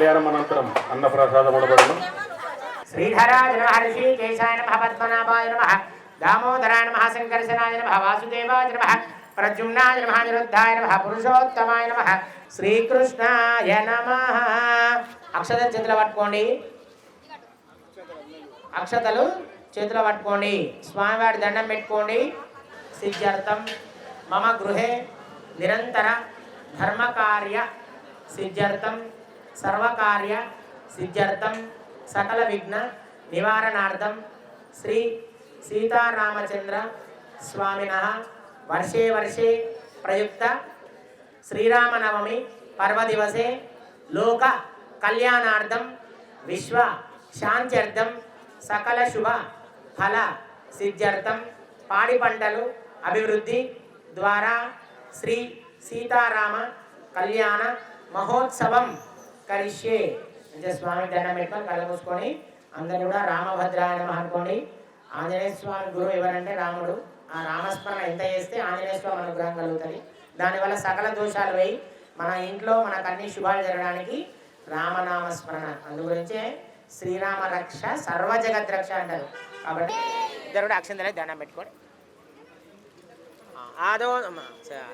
కళ్యాణం అనంతరం అన్నప్రసాదం ఉండబడను. శ్రీధరాయ నమ హరిషీకేశాయ నమ పద్మనాభాయ నమ దామోదరాయ నమ శంకరశనాయ నమ వాసుదేవాయ నమ ప్రజుమ్నాయ నమ నిరుద్ధాయ నమ పురుషోత్తమాయ నమ శ్రీకృష్ణాయ నమ. అక్షత చేతులు పట్టుకోండి. అక్షతలు చేతిలో పట్టుకోండి. స్వామివారి దండం పెట్టుకోండి. సిద్ధ్యర్థం మమ గృహే నిరంతర ధర్మకార్య సిద్ధ్యర్థం సర్వకార్య సిద్ధ్యర్థం సకల విఘ్న నివారణార్థం శ్రీ సీతారామచంద్ర స్వామిన వర్షే వర్షే ప్రయుక్త శ్రీరామనవమి పర్వదివసే లోక కళ్యాణార్థం విశ్వ శాంత్యర్థం సకల శుభ ఫల సిద్ధ్యర్థం పాడి పంటలు అభివృద్ధి ద్వారా శ్రీ సీతారామ కళ్యాణ మహోత్సవం. కరిష్యే అంటే స్వామి దండం పెట్టుకొని కళ్ళు మూసుకొని కూడా రామభద్రాయణం అనుకోండి. ఆంజనేయ స్వామి గురువు ఎవరంటే రాముడు. ఆ రామస్మరణ ఎంత చేస్తే ఆంజనేయ స్వామి అనుగ్రహం కలుగుతుంది. దానివల్ల సకల దోషాలు పోయి మన ఇంట్లో మనకు అన్ని శుభాలు జరగడానికి రామనామస్మరణ. అందు గురించే శ్రీరామ రక్ష సర్వ జగత్ రక్ష అంటారు. కాబట్టి ఇద్దరు కూడా అక్షంతలే దండం పెట్టుకోండి ఆదో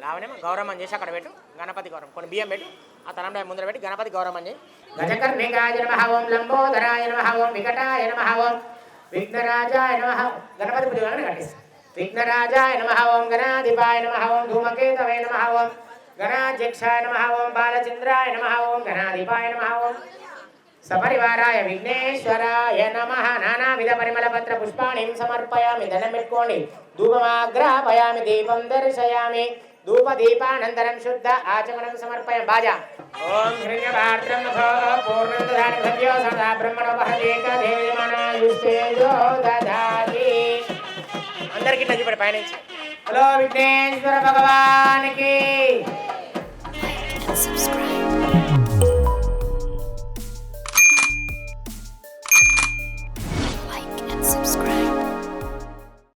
రావణేమో గౌరవం చేసి అక్కడ పెట్టు గణపతి గౌరవం కొన్ని బియ్యం పెట్టు ఆ తలంలో ముందర పెట్టి గణపతి గౌరవం చేయి గజకర్ణికాయ నమ ఓం లంబోదరాయ నమ ఓం వికటాయ నమ ఓం విఘ్నరాజాయ నమ గణపతి పూజ కట్టిస్తాం విఘ్నరాజాయ నమ ఓం గణాధిపాయ నమ ఓం ధూమకేతవే నమ ఓం గణాధ్యక్షాయ నమ ఓం బాలచంద్రాయ నమ ఓం గణాధిపాయ నమ ఓం సపరివారాయ విఘ్నేశ్వరాయ నమ. నానావిధ పరిమళ పత్ర పుష్పాణి సమర్పయామి ధనం పెట్టుకోండి. ధూపమాగ్రహపయామి దీపం దర్శయామి. ధూప దీపానంతరం శుద్ధ ఆచమనం సమర్పయ. బాజా. ఓం హిరణ్యపాత్రం పూర్ణం దదాతి భవ్యో సదా బ్రహ్మణోపహదేక దేవమానాయుష్టేజో దదాతి. అందరికి ఇట్లా చూపండి పైనుంచి హలో విఘ్నేశ్వర భగవానికి. Subscribe.